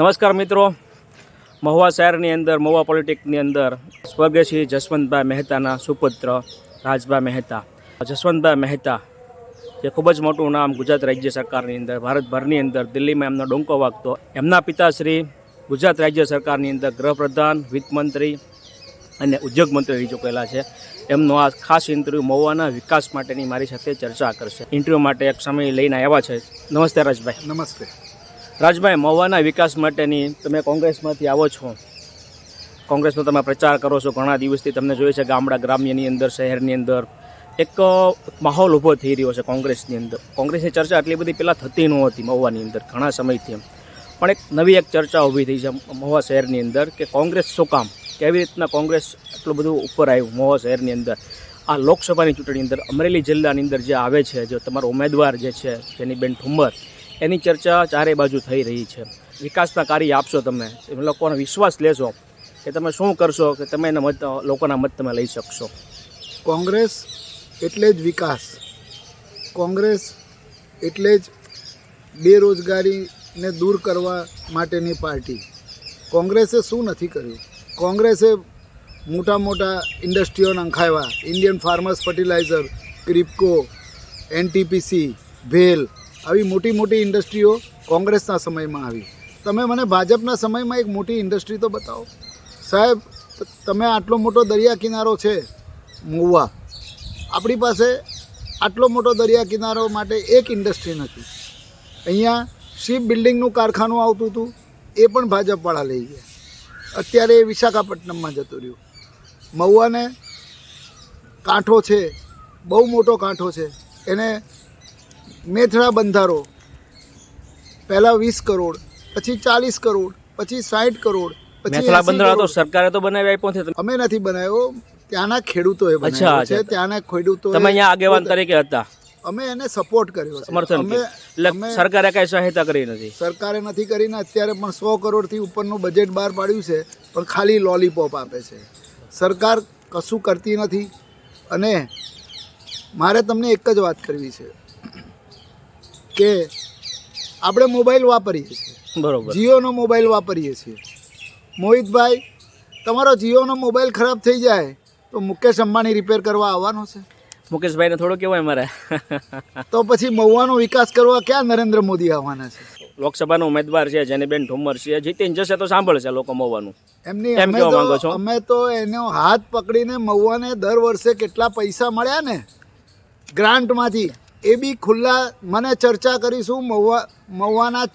નમસ્કાર મિત્રો. મહુવા શહેરની અંદર, મહુવા પોલિટિકની અંદર સ્વર્ગશ્રી જસવંતભાઈ મહેતાના સુપુત્ર રાજભાઈ મહેતા. જસવંતભાઈ મહેતા, જે ખૂબ જ મોટું નામ ગુજરાત રાજ્ય સરકારની અંદર, ભારતભરની અંદર દિલ્હીમાં એમનો ડોંકો વાગતો. એમના પિતાશ્રી ગુજરાત રાજ્ય સરકારની અંદર ગૃહપ્રધાન, વિત્તમંત્રી અને ઉદ્યોગ મંત્રી રહી ચૂકેલા છે. એમનો આ ખાસ ઇન્ટરવ્યૂ મહુવાના વિકાસ માટેની મારી સાથે ચર્ચા કરશે. ઇન્ટરવ્યૂ માટે એક સમય લઈને આવ્યા છે. નમસ્તે રાજભાઈ. નમસ્તે. રાજભાઈ, મહુવાના વિકાસ માટેની તમે કોંગ્રેસમાંથી આવો છો. કોંગ્રેસનો તમે પ્રચાર કરો છો. ઘણા દિવસથી તમને જોઈએ છે ગામડા ગ્રામ્યની અંદર, શહેરની અંદર એક માહોલ ઊભો થઈ રહ્યો છે કોંગ્રેસની અંદર. કોંગ્રેસની ચર્ચા આટલી બધી પહેલાં થતી નહોતી મહુવાની અંદર, ઘણા સમયથી પણ એક નવી એક ચર્ચા ઊભી થઈ છે મહુવા શહેરની અંદર કે કોંગ્રેસ શું કામ? કેવી રીતના કોંગ્રેસ આટલું બધું ઉપર આવ્યું મહુવા શહેરની અંદર? આ લોકસભાની ચૂંટણી અંદર અમરેલી જિલ્લાની અંદર જે આવે છે, જે તમારો ઉમેદવાર જે છે જેનીબેન ઠુમ્મર એની ચર્ચા ચારે બાજુ થઈ રહી છે. વિકાસના કાર્ય આપશો તમે લોકોનો વિશ્વાસ લેશો કે તમે શું કરશો કે તમે એના મત, લોકોના મત તમે લઈ શકશો. કોંગ્રેસ એટલે જ વિકાસ. કોંગ્રેસ એટલે જ બેરોજગારીને દૂર કરવા માટેની પાર્ટી. કોંગ્રેસે શું નથી કર્યું? કોંગ્રેસે મોટા મોટા ઇન્ડસ્ટ્રીઓ નંખાવ્યા. Indian farmers fertiliser, Kribhco, NTPC, bhel આવી મોટી મોટી ઇન્ડસ્ટ્રીઓ કોંગ્રેસના સમયમાં આવી. તમે મને ભાજપના સમયમાં એક મોટી ઇન્ડસ્ટ્રી તો બતાવો. સાહેબ તમે આટલો મોટો દરિયા કિનારો છે, મુવા. આપણી પાસે આટલો મોટો દરિયા કિનારો માટે એક ઇન્ડસ્ટ્રી નથી. અહીંયા શિપ બિલ્ડિંગનું કારખાનું આવતું હતું, એ પણ ભાજપવાળા લઈ ગયા. અત્યારે એ વિશાખાપટ્ટનમમાં જતું રહ્યું. મહુવાને કાંઠો છે, બહુ મોટો કાંઠો છે. એને મેથડા બંધારો. પહેલાં વીસ કરોડ પછી ચાલીસ કરોડ પછી સાઠ કરોડ મેથલા 80 તો સરકારે તો બનાવી આપ્યો છે. અમે નથી બનાવ્યો ત્યાંના ખેડૂતોએ બનાવ્યો છે ત્યાંના ખેડૂતો તમે અહીંયા આગેવાન તરીકે હતા. અમે એને સપોર્ટ કર્યો સમર્થન અમે- સરકારે કઈ સહાયતા કરી નથી. સરકારે નથી કરીને અત્યારે પણ સો કરોડથી ઉપરનું બજેટ બહાર પાડ્યું છે પણ ખાલી લોલીપોપ આપે છે. સરકાર કશું કરતી નથી. અને મારે તમને એક જ વાત કરવી છે. કે આપણે મોબાઈલ વાપરીએ છીએ. બરોબર. જીઓનો મોબાઈલ વાપરીએ છીએ. મોહિતભાઈ તમારો જીઓનો મોબાઈલ ખરાબ થઈ જાય તો મુકેશ અંબાણી રિપેર કરવા આવવાનો છે. મુકેશભાઈને થોડો કેવાય મારે. તો પછી મહુવાનો વિકાસ કરવા ક્યાં નરેન્દ્ર મોદી આવવાના છે? લોકસભાનો ઉમેદવાર છે જેનીબેન ઠુમર છે જીતીને જશે તો સાંભળશે લોકો મહુવાનું. એમની એમ અમે તો છો? અમે તો એનો હાથ પકડીને મહુવાને દર વર્ષે કેટલા પૈસા મળ્યા ને? ગ્રાન્ટમાંથી એ બી ખુલ્લા, મને ચર્ચા કરીશું, મહુવા, મહુવાના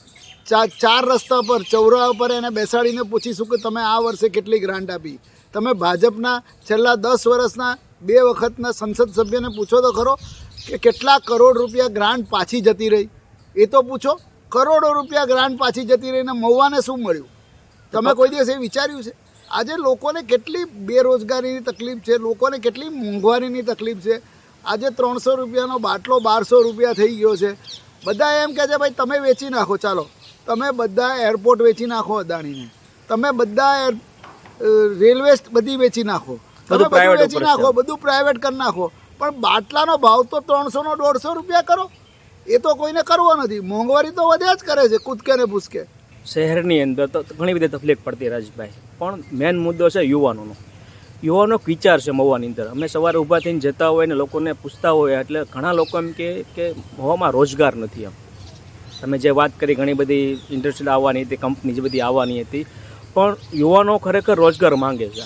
ચાર ચાર રસ્તા પર ચૌરા પર એને બેસાડીને પૂછીશું કે તમે આ વર્ષે કેટલી ગ્રાન્ટ આપી. તમે ભાજપના છેલ્લા દસ વર્ષના, બે વખતના સંસદ સભ્યને પૂછો તો ખરો કે કેટલા કરોડ રૂપિયા ગ્રાન્ટ પાછી જતી રહી. એ તો પૂછો, કરોડો રૂપિયા ગ્રાન્ટ પાછી જતી રહીને મહુવાને શું મળ્યું? તમે કોઈ દિવસ એ વિચાર્યું છે? આજે લોકોને કેટલી બેરોજગારીની તકલીફ છે, લોકોને કેટલી મોંઘવારીની તકલીફ છે? આજે ત્રણસો રૂપિયાનો બાટલો બારસો રૂપિયા થઈ ગયો છે. બધા એમ કહે છે ભાઈ તમે વેચી નાખો ચાલો. તમે બધા એરપોર્ટ વેચી નાખો અદાણીને. તમે બધા રેલવે બધી વેચી નાખો. તમે બધું વેચી નાખો બધું પ્રાઇવેટ કરી નાખો. પણ બાટલાનો ભાવ તો ત્રણસોનો દોઢસો રૂપિયા કરો. એ તો કોઈને કરવો નથી. મોંઘવારી તો વધ્યા જ કરે છે કૂદકે ને ભૂસકે. શહેરની અંદર તો ઘણી બધી તકલીફ પડતી રાજભાઈ. પણ મેન મુદ્દો છે યુવાનોનો. યુવાનો વિચાર છે મહુવાની અંદર. અમે સવારે ઊભા થઈને જતા હોય ને લોકોને પૂછતા હોય, એટલે ઘણા લોકો એમ કે કે મહુવામાં રોજગાર નથી એમ. તમે જે વાત કરી ઘણી બધી ઇન્ડસ્ટ્રી આવવાની હતી કંપની જે બધી આવવાની હતી, પણ યુવાનો ખરેખર રોજગાર માંગે છે.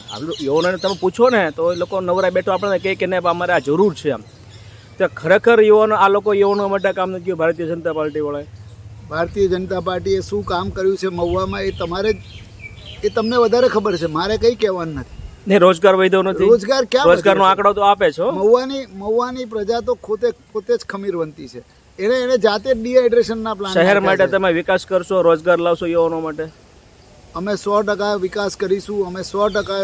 યુવાનોને તમે પૂછો ને, તો એ લોકો નવરા બેઠો આપણને કહે કે, ને અમારે આ જરૂર છે એમ. તો ખરેખર યુવાનો, આ લોકો યુવાનો માટે કામ નથી કર્યું? ભારતીય જનતા પાર્ટીવાળાએ ભારતીય જનતા પાર્ટીએ શું કામ કર્યું છે મહુવામાં એ તમારે એ તમને વધારે ખબર છે. મારે કંઈ કહેવાનું નથી. ને રોજગાર વધ્યો નથી. રોજગાર ક્યાં રોજગારનો આંકડો તો આપે છો? મહુવાની મહુવાની પ્રજા તો ખોતે પોતે જ ખમીરવંતી છે. એને એને જાતે ડિહાઇડ્રેશનના પ્લાન શહેર માટે તમે વિકાસ કરશો રોજગાર લાવશો યુવાનો માટે? અમે સો ટકા વિકાસ કરીશું અમે સો ટકા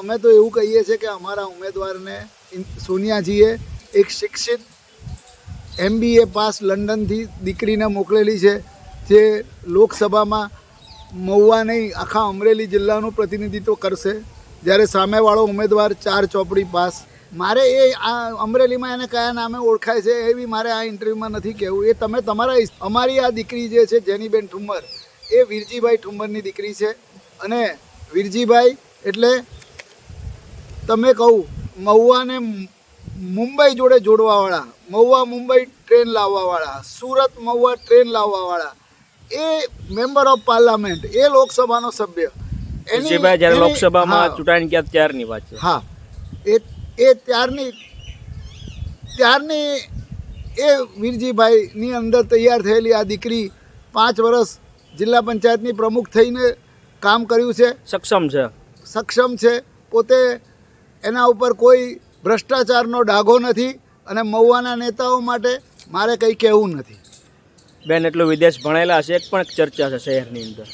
અમે તો એવું કહીએ છીએ કે અમારા ઉમેદવારને સોનિયાજીએ એક શિક્ષિત એમબીએ પાસ લંડનથી દીકરીને મોકલેલી છે જે લોકસભામાં મહુવા નહીં આખા અમરેલી જિલ્લાનું પ્રતિનિધિત્વ કરશે. જ્યારે સામેવાળો ઉમેદવાર ચાર ચોપડી પાસ. મારે એ આ અમરેલીમાં એને કયા નામે ઓળખાય છે એ બી મારે આ ઇન્ટરવ્યૂમાં નથી કહેવું. એ તમે તમારા અમારી આ દીકરી જે છે, જેનીબેન ઠુમ્મર, એ વિરજીભાઈ ઠુંબરની દીકરી છે. અને વિરજીભાઈ એટલે તમે કહું, મહુવાને મુંબઈ જોડે જોડવાવાળા, મહુવા મુંબઈ ટ્રેન લાવવાવાળા, સુરત મહુવા ટ્રેન લાવવાવાળા, એ મેમ્બર ઓફ પાર્લામેન્ટ, એ લોકસભાનો સભ્ય. વિજયભાઈ જ્યારે લોકસભામાં. ચૂંટાણી ગયા ત્યારની વાત છે. હા. એ એ ત્યારની ત્યારની એ વીરજીભાઈની અંદર તૈયાર થયેલી આ દીકરી પાંચ વર્ષ જિલ્લા પંચાયતની પ્રમુખ થઈને કામ કર્યું છે. સક્ષમ છે. સક્ષમ છે. પોતે એના ઉપર કોઈ ભ્રષ્ટાચારનો ડાઘો નથી અને મહુવાના નેતાઓ માટે મારે કંઈ કહેવું નથી. બેન એટલું વિદેશ ભણેલા છે એક પણ ચર્ચા છે શહેરની અંદર.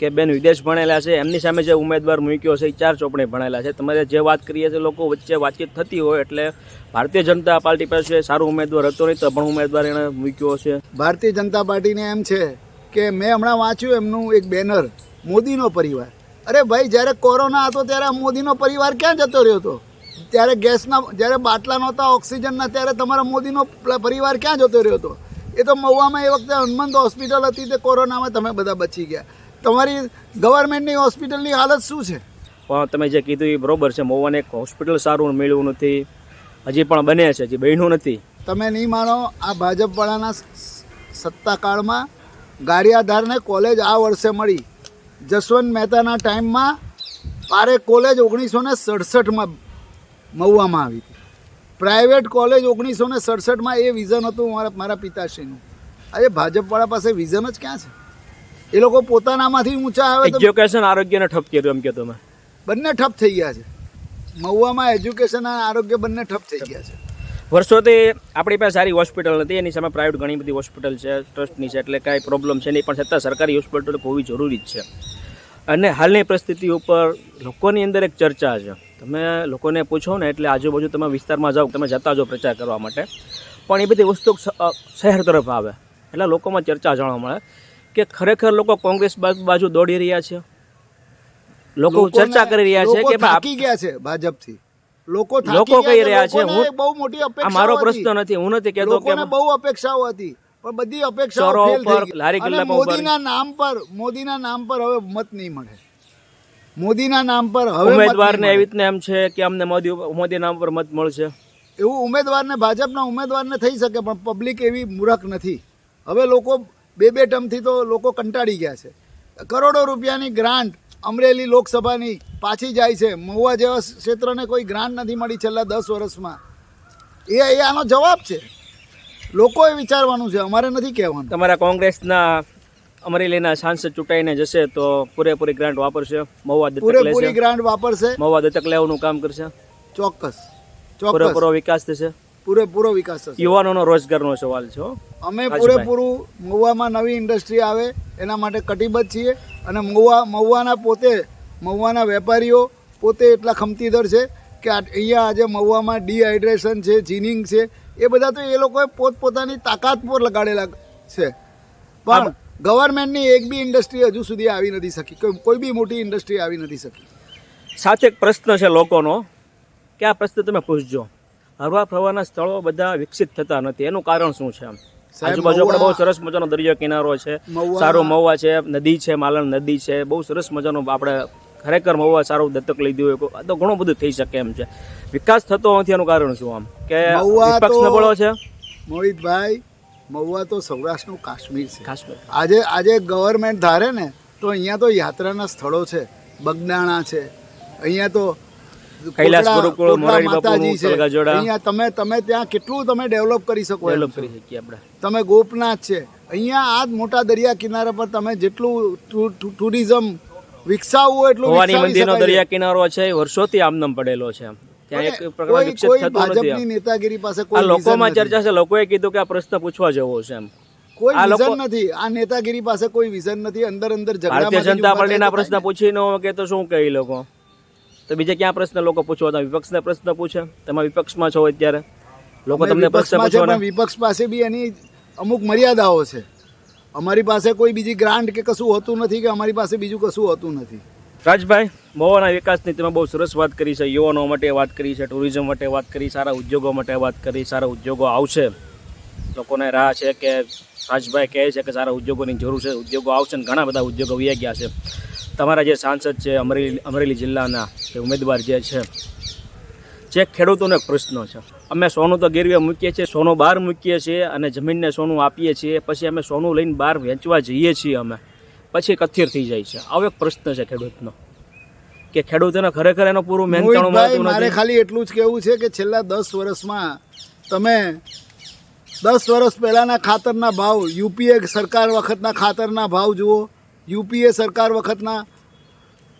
કે બેન વિદેશ ભણેલા છે, એમની સામે જે ઉમેદવાર મૂક્યો છે એ ચાર ચોપડે ભણેલા છે. તમારે જે વાત કરીએ છીએ, લોકો વચ્ચે વાતચીત થતી હોય એટલે ભારતીય જનતા પાર્ટી પાસે સારો ઉમેદવાર હતો નહીં, તો પણ ઉમેદવાર એણે મૂક્યો છે. ભારતીય જનતા પાર્ટીને એમ છે કે મેં હમણાં વાંચ્યું એમનું એક બેનર, મોદીનો પરિવાર. અરે ભાઈ, જ્યારે કોરોના હતો ત્યારે આ મોદીનો પરિવાર ક્યાં જતો રહ્યો હતો? ત્યારે ગેસના, જ્યારે બાટલા નહોતા ઓક્સિજનના ત્યારે તમારા મોદીનો પરિવાર ક્યાં જતો રહ્યો હતો? એ તો મહુવામાં એ વખતે હનુમંત હોસ્પિટલ હતી, તે કોરોનામાં તમે બધા બચી ગયા. તમારી ગવર્મેન્ટની હોસ્પિટલની હાલત શું છે? પણ તમે જે કીધું એ બરોબર છે. મોવાને એક હોસ્પિટલ સારું મેળવું નથી. હજી પણ બને છે હજી બન્યું નથી. તમે નહીં માનો આ ભાજપવાળાના સત્તાકાળમાં ગારિયાધારને કોલેજ આ વર્ષે મળી. જસવંત મહેતાના ટાઈમમાં પારે કોલેજ ઓગણીસો ને સડસઠમાં મહુવામાં આવી હતી. પ્રાઇવેટ કોલેજ ઓગણીસો ને સડસઠમાં એ વિઝન હતું મારા મારા પિતાશ્રીનું. આજે ભાજપવાળા પાસે વિઝન જ ક્યાં છે? એ લોકો પોતાનામાંથી ઊંચા આવે તો એજ્યુકેશન આરોગ્યને ઠપ કર્યું એમ કે તમે. બંને ઠપ થઈ ગયા છે. મહુવામાં એજ્યુકેશન અને આરોગ્ય બંને ઠપ થઈ ગયા છે. વર્ષોથી આપણી પાસે સારી હોસ્પિટલ નથી એની સામે પ્રાઇવેટ ઘણી બધી હોસ્પિટલ છે ટ્રસ્ટની છે એટલે કાંઈ પ્રોબ્લેમ છે નહીં પણ છતાં સરકારી હોસ્પિટલ હોવી જરૂરી જ છે. અને હાલની પરિસ્થિતિ ઉપર લોકોની અંદર એક ચર્ચા છે. તમે લોકોને પૂછો ને એટલે આજુબાજુ તમે વિસ્તારમાં જાઓ તમે જતા જાઓ પ્રચાર કરવા માટે. પણ એ બધી વસ્તુ શહેર તરફ આવે. એટલે લોકોમાં ચર્ચા જાણવા મળે. કે ખરેખર લોકો કોંગ્રેસ બાજુ દોડી રહ્યા છે? લોકો ચર્ચા કરી રહ્યા છે કે થાકી ગયા છે ભાજપથી. લોકો લોકો કહી રહ્યા છે, હું- બહુ મોટી અપેક્ષા મારો પ્રશ્ન નથી હું નથી કહેતો કે બહુ અપેક્ષાઓ હતી પણ બધી અપેક્ષાઓ ફેલ થઈ લારી ગલ્લા પર મોદીના નામ પર મોદીના નામ પર હવે મત નહીં મળે. મોદીના નામ પર હવે ઉમેદવારને એવી. રીતના એમ છે કે અમને મોદી મોદી નામ પર મત મળશે? એવું ઉમેદવારને ભાજપના ઉમેદવારને થઈ શકે પણ પબ્લિક એવી મૂરખ નથી. હવે લોકો બે બે ટર્મથી તો લોકો કંટાળી ગયા છે. કરોડો રૂપિયાની ગ્રાન્ટ અમરેલી લોકસભાની પાછી જાય છે. મહુવા જેવા ક્ષેત્રને કોઈ ગ્રાન્ટ નથી મળી છેલ્લા દસ વર્ષમાં. એ એ આનો જવાબ છે. લોકોએ વિચારવાનું છે અમારે નથી કહેવાનું. તમારા કોંગ્રેસના અમરેલીના સાંસદ ચૂંટાઈને જશે તો પૂરેપૂરી ગ્રાન્ટ વાપરશે? મહુવા પૂરેપૂરી ગ્રાન્ટ વાપરશે. મહુવા દત્તક લેવાનું કામ કરશે? ચોક્કસ. ચોક્કસ. પૂરેપૂરો વિકાસ થશે? પૂરેપૂરો વિકાસ થશે. યુવાનોનો રોજગારનો સવાલ છે અમે પૂરેપૂરું મહુવામાં નવી ઇન્ડસ્ટ્રી આવે એના માટે કટિબદ્ધ છીએ અને મહુવા મહુવાના પોતે મહુવાના વેપારીઓ પોતે એટલા ખમતીદર છે કે આ- અહીંયા આજે મહુવામાં ડિહાઇડ્રેશન છે જીનિંગ છે એ બધા તો એ લોકોએ પોતપોતાની તાકાત પર લગાડેલા છે. પણ ગવર્મેન્ટની એક બી ઇન્ડસ્ટ્રી હજુ સુધી આવી નથી શકી. કોઈ કોઈ બી મોટી ઇન્ડસ્ટ્રી આવી નથી શકી. સાથે એક પ્રશ્ન છે લોકોનો. કે આ પ્રશ્ન તમે પૂછજો? હરવા ફરવાના સ્થળો બધા વિકસિત થતા નથી. એનું કારણ શું છે આમ? આજુબાજુ આપણે બહુ સરસ મજાનો દરિયો કિનારો છે. સારું મહુવા છે નદી છે માલણ નદી છે. બહુ સરસ મજાનો આપણે ખરેખર મહુવા સારું દત્તક લીધું હોય. તો ઘણું બધું થઈ શકે એમ છે. વિકાસ થતો નથી એનું કારણ શું આમ? કે વિપક્ષ નબળો છે? મોહિતભાઈ મહુવા તો સૌરાષ્ટ્રનું કાશ્મીર છે. કાશ્મીર. આજે આજે ગવર્મેન્ટ ધારે ને તો અહીંયા તો યાત્રાના સ્થળો છે. બગદાણા છે. અહીંયા તો કૈલાસ ગુરુકુળ, મોરારી બાપુ બાપુનું, અહીંયા તમે તમે ત્યાં કેટલું તમે ડેવલપ કરી શકો ડેવલપ કરી શકીએ આપણે. તમે ગોપનાથ છે. અહીંયા આ જ મોટા દરિયા કિનારા પર તમે જેટલું ટુરિઝમ વિકસાવવું એટલું ભવાની મંદિરનો દરિયા કિનારો છે વર્ષોથી આમનામ પડેલો છે. ત્યાં એક પ્રકારનો થતો નથી નેતાગીરી પાસે કોઈ લોકોમાં ચર્ચા છે લોકોએ કીધું કે આ પ્રશ્ન પૂછવા જેવો છે એમ. કોઈ વિઝન નથી. આ નેતાગીરી પાસે કોઈ વિઝન નથી. અંદર અંદર ઝઘડામાંથી જનતા પાર્ટીના થાય પ્રશ્ન પૂછીને કે તો શું કહે લોકો? તો બીજા ક્યાં પ્રશ્ન લોકો પૂછવા હતા વિપક્ષને પ્રશ્ન પૂછે? તમે વિપક્ષમાં છો અત્યારે? લોકો તમને પ્રશ્ન પૂછવાના? વિપક્ષ પાસે બી એની અમુક મર્યાદાઓ છે. અમારી પાસે કોઈ બીજી ગ્રાન્ટ કે કશું હોતું નથી કે અમારી પાસે બીજું કશું હોતું નથી. રાજભાઈ મહુવાના વિકાસની તમે બહુ સરસ વાત કરી છે. યુવાનો માટે વાત કરી છે ટુરિઝમ માટે વાત કરી સારા ઉદ્યોગો માટે વાત કરી સારા ઉદ્યોગો આવશે. લોકોને રાહ છે કે રાજભાઈ કહે છે કે સારા ઉદ્યોગોની જરૂર છે. ઉદ્યોગો આવશે ને ઘણા બધા ઉદ્યોગો વ્યા ગયા છે. તમારા જે સાંસદ છે અમરેલી અમરેલી જિલ્લાના જે ઉમેદવાર જે છે જે ખેડૂતોનો એક પ્રશ્ન છે. અમે સોનું તો ગીરવે મૂકીએ છીએ સોનું બહાર મૂકીએ છીએ અને જમીનને સોનું આપીએ છીએ પછી અમે સોનું લઈને બહાર વેચવા જઈએ છીએ અમે. પછી કથિર થઈ જાય છે. આવો એક પ્રશ્ન છે ખેડૂતનો. કે ખેડૂતોને ખરેખર એનો પૂરું મહેનતાણું મળતું મારે ખાલી એટલું જ કહેવું છે કે છેલ્લા દસ વર્ષમાં તમે દસ વર્ષ પહેલાંના ખાતરના ભાવ યુપીએ સરકાર વખતના ખાતરના ભાવ જુઓ યુપીએ સરકાર વખતના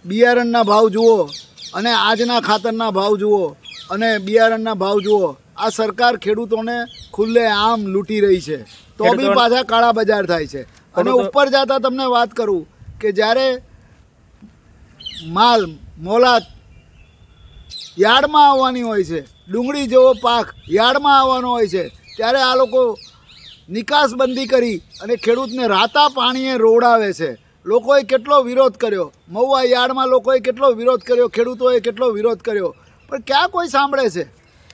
બિયારણના ભાવ જુઓ અને આજના ખાતરના ભાવ જુઓ અને બિયારણના ભાવ જુઓ આ સરકાર ખેડૂતોને ખુલ્લે આમ લૂંટી રહી છે. તો બી પાછા કાળા બજાર થાય છે. અને ઉપર જતા તમને વાત કરું કે જ્યારે માલ મોલાત યાર્ડમાં આવવાની હોય છે ડુંગળી જેવો પાક યાર્ડમાં આવવાનો હોય છે ત્યારે આ લોકો નિકાસબંધી કરી અને ખેડૂતને રાતા પાણીએ રોડાવે છે. લોકોએ કેટલો વિરોધ કર્યો? મહુવા યાર્ડમાં લોકોએ કેટલો વિરોધ કર્યો? ખેડૂતોએ કેટલો વિરોધ કર્યો? પણ ક્યાં કોઈ સાંભળે છે?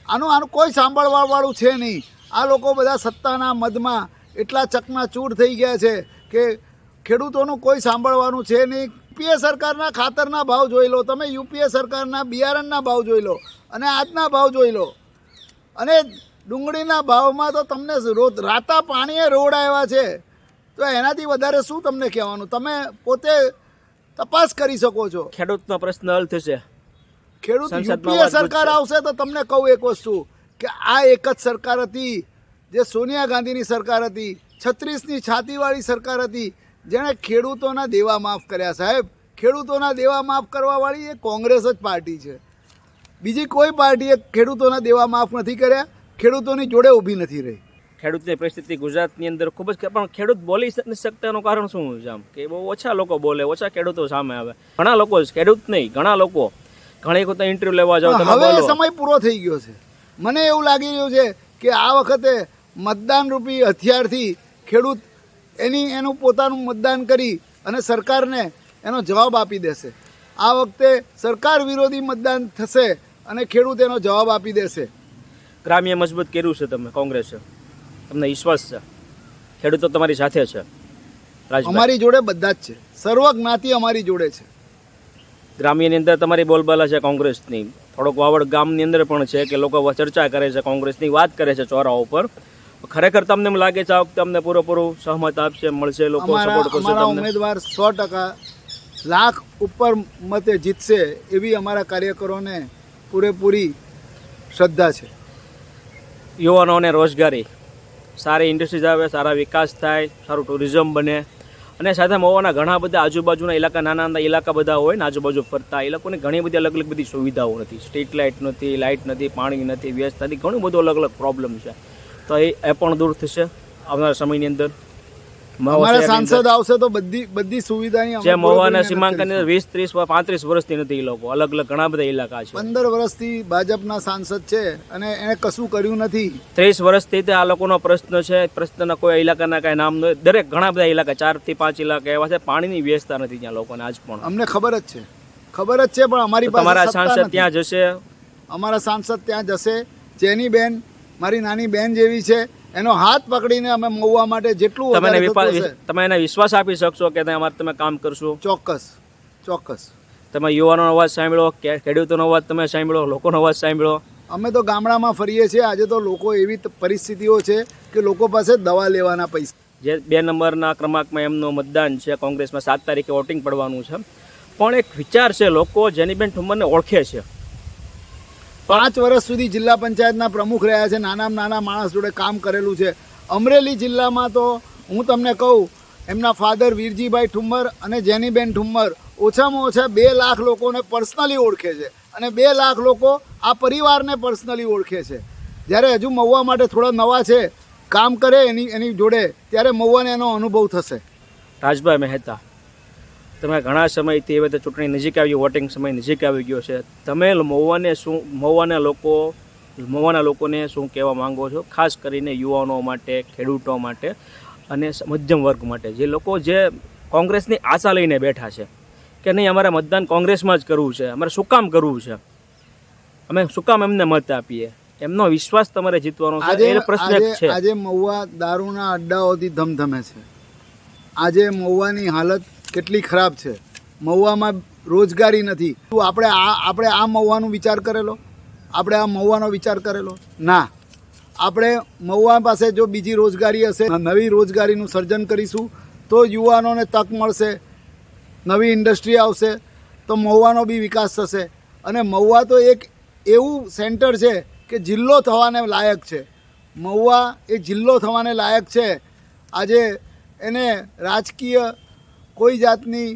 આનું આનું કોઈ સાંભળવાવાળું છે નહીં. આ લોકો બધા સત્તાના મદમાં એટલા ચકનાચૂર થઈ ગયા છે કે ખેડૂતોનું કોઈ સાંભળવાનું છે નહીં. યુપીએ સરકારના ખાતરના ભાવ જોઈ લો. તમે યુપીએ સરકારના, બિયારણના ભાવ જોઈ લો અને આજના ભાવ જોઈ લો. અને ડુંગળીના ભાવમાં તો તમને રાતા પાણીએ રોડ આવ્યા છે. તો એનાથી વધારે શું તમને કહેવાનું? તમે પોતે તપાસ કરી શકો છો. ખેડૂતનો પ્રશ્ન હલ થશે. ખેડૂત યુપીએ સરકાર આવશે તો તમને કહું એક વસ્તુ કે આ એક જ સરકાર હતી જે સોનિયા ગાંધીની સરકાર હતી છત્રીસની છાતીવાળી સરકાર હતી જેણે ખેડૂતોના દેવા માફ કર્યા. સાહેબ ખેડૂતોના દેવા માફ કરવાવાળી એ કોંગ્રેસ જ પાર્ટી છે. બીજી કોઈ પાર્ટીએ ખેડૂતોના દેવા માફ નથી કર્યા ખેડૂતોની જોડે ઊભી નથી રહી. ખેડૂતની પરિસ્થિતિ ગુજરાતની અંદર ખૂબ જ પણ ખેડૂત બોલી નથી શકતાનું કારણ શું છે આમ? કે બહુ ઓછા લોકો બોલે ઓછા ખેડૂતો સામે આવે. ઘણા લોકો ખેડૂત નહીં ઘણા લોકો. ઘણી વખત ઇન્ટરવ્યુ લેવા જાવ તમે હવે સમય પૂરો થઈ ગયો છે. મને એવું લાગી રહ્યું છે કે આ વખતે મતદાન રૂપી હથિયારથી ખેડૂત એની એનું પોતાનું મતદાન કરી અને સરકારને એનો જવાબ આપી દેશે. આ વખતે સરકાર વિરોધી મતદાન થશે અને ખેડૂત એનો જવાબ આપી દેશે. ગ્રામ્ય મજબૂત કર્યું છે તમે કોંગ્રેસે. તમને વિશ્વાસ છે? ખેડૂતો તમારી સાથે છે. અમારી જોડે બધા જ છે. સર્વ જ્ઞાતિ અમારી જોડે છે. ગ્રામ્યની અંદર તમારી બોલબાલા છે કોંગ્રેસની. થોડોક વાવડ ગામની અંદર પણ છે કે લોકો ચર્ચા કરે છે કોંગ્રેસની વાત કરે છે ચોરાઓ ઉપર. ખરેખર તમને એમ લાગે છે આ વખતે અમને પૂરેપૂરું સહમત આપશે મળશે લોકો સપોર્ટ કરશે તમને? ઉમેદવાર સો ટકા લાખ ઉપર મતે જીતશે એવી અમારા કાર્યકરોને પૂરેપૂરી શ્રદ્ધા છે. યુવાનોને રોજગારી. સારી ઇન્ડસ્ટ્રીઝ આવે, સારા વિકાસ થાય, સારું ટુરિઝમ બને. અને સાથે મહુવાના ઘણા બધા આજુબાજુના ઇલાકા, નાના નાના ઇલાકા બધા હોય ને આજુબાજુ ફરતા, એ લોકોને ઘણી બધી અલગ અલગ બધી સુવિધાઓ નથી. સ્ટ્રીટ લાઇટ નથી લાઇટ નથી, પાણી નથી વ્યસ્ત નથી, ઘણું બધું અલગ અલગ પ્રોબ્લેમ છે. તો એ એ પણ દૂર થશે આવનારા સમયની અંદર. અમારા સાંસદ આવશે તો બધી બધી સુવિધા જે મહુવાના પૂરેપૂરી સીમાંકન વીસ ત્રીસ પાંત્રીસ વર્ષથી નથી એ લોકો. અલગ અલગ ઘણા બધા ઇલાકા છે. પંદર વર્ષથી ભાજપના સાંસદ છે અને એણે કશું કર્યું નથી. ત્રીસ વર્ષથી તે આ લોકોનો પ્રશ્ન છે પ્રશ્નના કોઈ ઇલાકાના કાંઈ નામ નથી દરેક ઘણા બધા ઇલાકા ચારથી પાંચ ઇલાકા એવા છે પાણીની વ્યવસ્થા નથી ત્યાં લોકોને આજ પણ. અમને ખબર જ છે. ખબર જ છે પણ અમારી તો તમારા સાંસદ ત્યાં જશે? અમારા સાંસદ ત્યાં જશે. જેની બેન મારી નાની બેન જેવી છે એનો હાથ પકડીને અમે મહુવા માટે જેટલું તમે તમે એને વિશ્વાસ આપી શકશો કે અમારે તમે કામ કરશો? ચોક્કસ ચોક્કસ. તમે યુવાનોનો અવાજ સાંભળો ખેડૂતોનો અવાજ તમે સાંભળો લોકોનો અવાજ સાંભળો. અમે તો ગામડામાં ફરીએ છીએ આજે તો લોકો એવી પરિસ્થિતિઓ છે કે લોકો પાસે દવા લેવાના પૈસા. જે બે નંબરના ક્રમાંકમાં એમનું મતદાન છે કોંગ્રેસમાં સાત તારીખે વોટિંગ પડવાનું છે. પણ એક વિચાર છે લોકો જેનીબેન ઠુમ્મરને ઓળખે છે. પાંચ વર્ષ સુધી જિલ્લા પંચાયતના પ્રમુખ રહ્યા છે, નાનામાં નાના માણસ જોડે કામ કરેલું છે. અમરેલી જિલ્લામાં તો હું તમને કહું, એમના ફાધર વીરજીભાઈ ઠુમ્મર અને જેનીબેન ઠુમ્મર ઓછામાં ઓછા બે લાખ લોકોને પર્સનલી ઓળખે છે અને બે લાખ લોકો આ પરિવારને પર્સનલી ઓળખે છે. જ્યારે હજુ મહુવા માટે થોડા નવા છે, કામ કરે એની એની જોડે, ત્યારે મહુવાને એનો અનુભવ થશે. રાજભાઈ મહેતા. તમે ઘણા સમયથી હવે તો ચૂંટણી નજીક આવી વોટિંગ સમય નજીક આવી ગયો છે. તમે મહુવાને શું મહુવાના લોકો મહુવાના લોકોને શું કહેવા માંગો છો? ખાસ કરીને યુવાનો માટે ખેડૂતો માટે અને મધ્યમ વર્ગ માટે. જે લોકો જે કોંગ્રેસની આશા લઈને બેઠા છે કે નહીં અમારે મતદાન કોંગ્રેસમાં જ કરવું છે. અમારે શું કામ કરવું છે? અમે શું કામ એમને મત આપીએ? એમનો વિશ્વાસ તમારે જીતવાનો છે? એ પ્રશ્ન છે. આજે મહુવા દારૂના અડ્ડાઓથી ધમધમે છે. આજે મહુવાની હાલત કેટલી ખરાબ છે. મહુવામાં રોજગારી નથી. શું આપણે આ આપણે આ મહુવાનો વિચાર કરેલો? આપણે આ મહુવાનો વિચાર કરેલો? ના. આપણે મહુવા પાસે જો બીજી રોજગારી હશે, નવી રોજગારીનું સર્જન કરીશું, તો યુવાનોને તક મળશે, નવી ઇન્ડસ્ટ્રી આવશે, તો મહુવાનો બી વિકાસ થશે. અને મહુવા તો એક એવું સેન્ટર છે કે જિલ્લો થવાને લાયક છે. મહુવા એ જિલ્લો થવાને લાયક છે. આજે એને રાજકીય કોઈ જાતની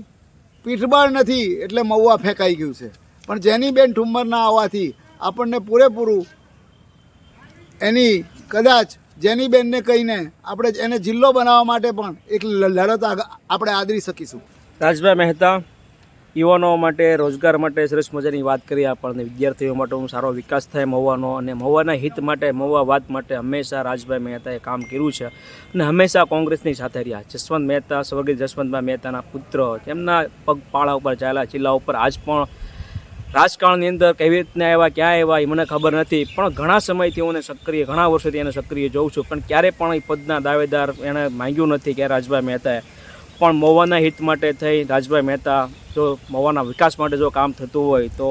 પીઠબળ નથી એટલે મહુવા ફેંકાઈ ગયું છે. પણ જેની બેન ઠુમ્મરના આવવાથી આપણને પૂરેપૂરું એની કદાચ જેની બેનને કહીને આપણે એને જિલ્લો બનાવવા માટે પણ એક લડત આપણે આદરી શકીશું. રાજભાઈ મહેતા યુવાનો માટે, રોજગાર માટે સરસ મજાની વાત કરી આપણને. વિદ્યાર્થીઓ માટે હું સારો વિકાસ થાય મહુવાનો અને મહુવાના હિત માટે, મહુવા વાત માટે હંમેશા રાજભાઈ મહેતાએ કામ કર્યું છે અને હંમેશા કોંગ્રેસની સાથે રહ્યા. જસવંત મહેતા, સ્વર્ગીય જસવંતભાઈ મહેતાના પુત્ર, તેમના પગપાળા ઉપર ચાલ્યા, ચિલ્લા ઉપર. આજ પણ રાજકારણની અંદર કેવી રીતના આવ્યા, ક્યાં આવ્યા એ મને ખબર નથી, પણ ઘણા સમયથી હું સક્રિય, ઘણા વર્ષોથી એને સક્રિય જોઉં છું. પણ ક્યારે પણ એ પદના દાવેદાર એણે માંગ્યું નથી કે રાજભાઈ મહેતાએ. પણ મહુવાના હિત માટે થઈ, રાજભાઈ મહેતા, જો મહુવાના વિકાસ માટે જો કામ થતું હોય તો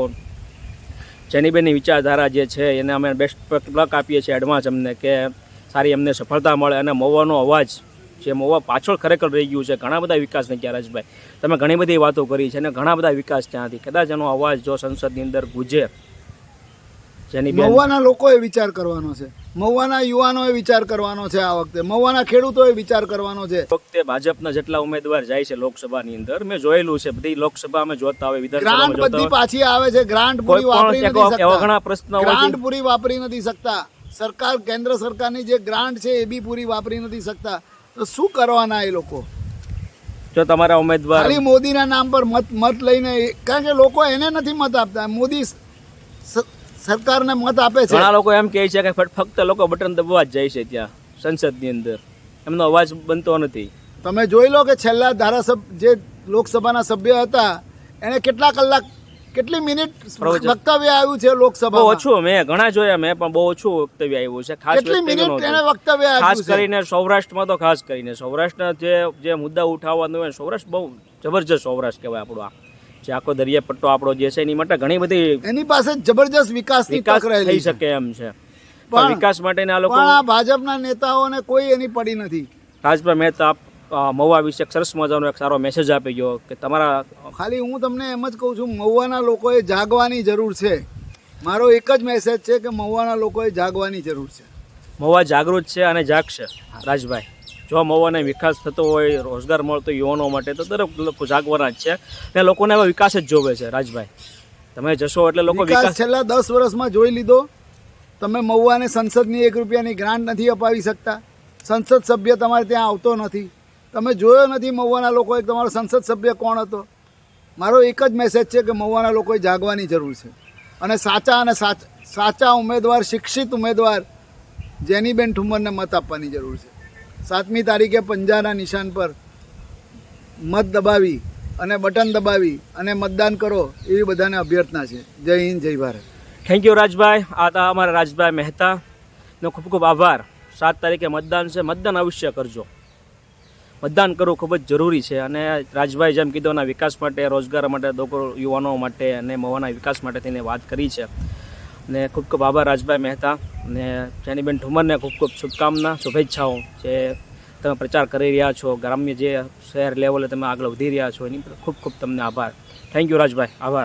જેનીબેનની વિચારધારા જે છે, એને અમે બેસ્ટ લક આપીએ છીએ એડવાન્સ અમને કે સારી અમને સફળતા મળે અને મહુવાનો અવાજ જે મહુવા પાછળ ખરેખર રહી ગયું છે, ઘણા બધા વિકાસ નહીં ક્યાં રાજભાઈ? તમે ઘણી બધી વાતો કરી છે અને ઘણા બધા વિકાસ ત્યાંથી. કદાચ એનો અવાજ જો સંસદની અંદર ગુજે જેની મહુવાના લોકોએ વિચાર કરવાનો છે. મહુવાના યુવાનોએ વિચાર કરવાનો છે આ વખતે. મહુવાના ખેડૂતોએ વિચાર કરવાનો છે. વખતે ભાજપના જેટલા ઉમેદવાર જાય છે લોકસભાની અંદર મેં જોયેલું છે બધી લોકસભા અમે જોતા હોય વિધાનસભામાં ગ્રાન્ટ બધી પાછી આવે છે ગ્રાન્ટ પૂરી વાપરી નથી શકતા. ઘણા પ્રશ્નો ગ્રાન્ટ પૂરી વાપરી નથી શકતા. સરકાર કેન્દ્ર સરકારની જે ગ્રાન્ટ છે એ બી પૂરી વાપરી નથી શકતા. તો શું કરવાના એ લોકો? જો તમારા ઉમેદવાર ખાલી મોદીના નામ પર મત મત લઈને કારણ કે લોકો એને નથી મત આપતા. મોદી સરકારને મત આપે છે. ઘણા લોકો એમ કહે છે કે ફક્ત લોકો બટન દબવા જ જાય છે ત્યાં સંસદની અંદર. એમનો અવાજ બનતો નથી. તમે જોઈ લો કે છેલ્લા ધારાસભ્ય જે લોકસભાના સભ્ય હતા એને કેટલા કલાક કેટલી મિનિટ વક્તવ્ય આવ્યું છે લોકસભા ઓછું મેં ઘણા જોયા મેં પણ બહુ ઓછું વક્તવ્ય આવ્યું છે. ખાસ કેટલી મિનિટ એને. વક્તવ્ય ખાસ કરીને સૌરાષ્ટ્રમાં તો ખાસ કરીને. સૌરાષ્ટ્રના જે જે મુદ્દા ઉઠાવવાનો હોય સૌરાષ્ટ્ર બહુ જબરજસ્ત સૌરાષ્ટ્ર કહેવાય આપણું આ. જે આખો દરિયા પટ્ટો આપણો જે છે એની માટે ઘણી બધી એની પાસે જબરજસ્ત વિકાસ વિકાસ થઈ શકે એમ છે. પણ વિકાસ માટેના આ લોકો આ ભાજપના નેતાઓને કોઈ એની પડી નથી. રાજભાઈ મહેતા મહુવા વિશે સરસ મજાનો એક સારો મેસેજ આપી ગયો કે તમારા ખાલી હું તમને એમ જ કહું છું મહુવાના લોકોએ જાગવાની જરૂર છે. મારો એક જ મેસેજ છે કે મહુવાના લોકોએ જાગવાની જરૂર છે. મહુવા જાગૃત છે અને જાગશે. રાજભાઈ જો મહુવાને વિકાસ થતો હોય રોજગાર મળતો યુવાનો માટે તો દરેક લોકો જાગવાના જ છે ને લોકોને હવે વિકાસ જ જોવે છે. રાજભાઈ તમે જશો એટલે લોકો વિકાસ છેલ્લા દસ વર્ષમાં જોઈ લીધો. તમે મહુવાને સંસદની એક રૂપિયાની ગ્રાન્ટ નથી અપાવી શકતા. સંસદ સભ્ય તમારે ત્યાં આવતો નથી. તમે જોયો નથી મહુવાના લોકોએ તમારો સંસદ સભ્ય કોણ હતો? મારો એક જ મેસેજ છે કે મહુવાના લોકોએ જાગવાની જરૂર છે. અને સાચા અને સાચ- સાચા ઉમેદવાર શિક્ષિત ઉમેદવાર જેનીબેન ઠુમ્મરને મત આપવાની જરૂર છે. સાતમી તારીખે પંજાના નિશાન પર મત દબાવી અને બટન દબાવી અને મતદાન કરો એવી બધાને અભ્યર્થના છે. જય હિન્દ, જય ભારત. Thank you Rajbhai. આ તા અમારા રાજભાઈ મહેતાનો ખૂબ ખૂબ આભાર. સાત તારીખે મતદાન છે. મતદાન અવશ્ય કરજો. મતદાન કરવું ખૂબ જ જરૂરી છે અને રાજભાઈ જેમ કીધું, એના વિકાસ માટે, રોજગાર માટે લોકો યુવાનો માટે અને મવાના વિકાસ માટે તેને વાત કરી છે. અને ખૂબ ખૂબ આભાર રાજભાઈ મહેતા અને જેનીબેન ઠુમરને ખૂબ ખૂબ શુભકામના, શુભેચ્છાઓ જે તમે પ્રચાર કરી રહ્યા છો, ગ્રામ્ય જે શહેર લેવલે તમે આગળ વધી રહ્યા છો, એની ખૂબ ખૂબ તમને આભાર. Thank you Rajbhai. આભાર.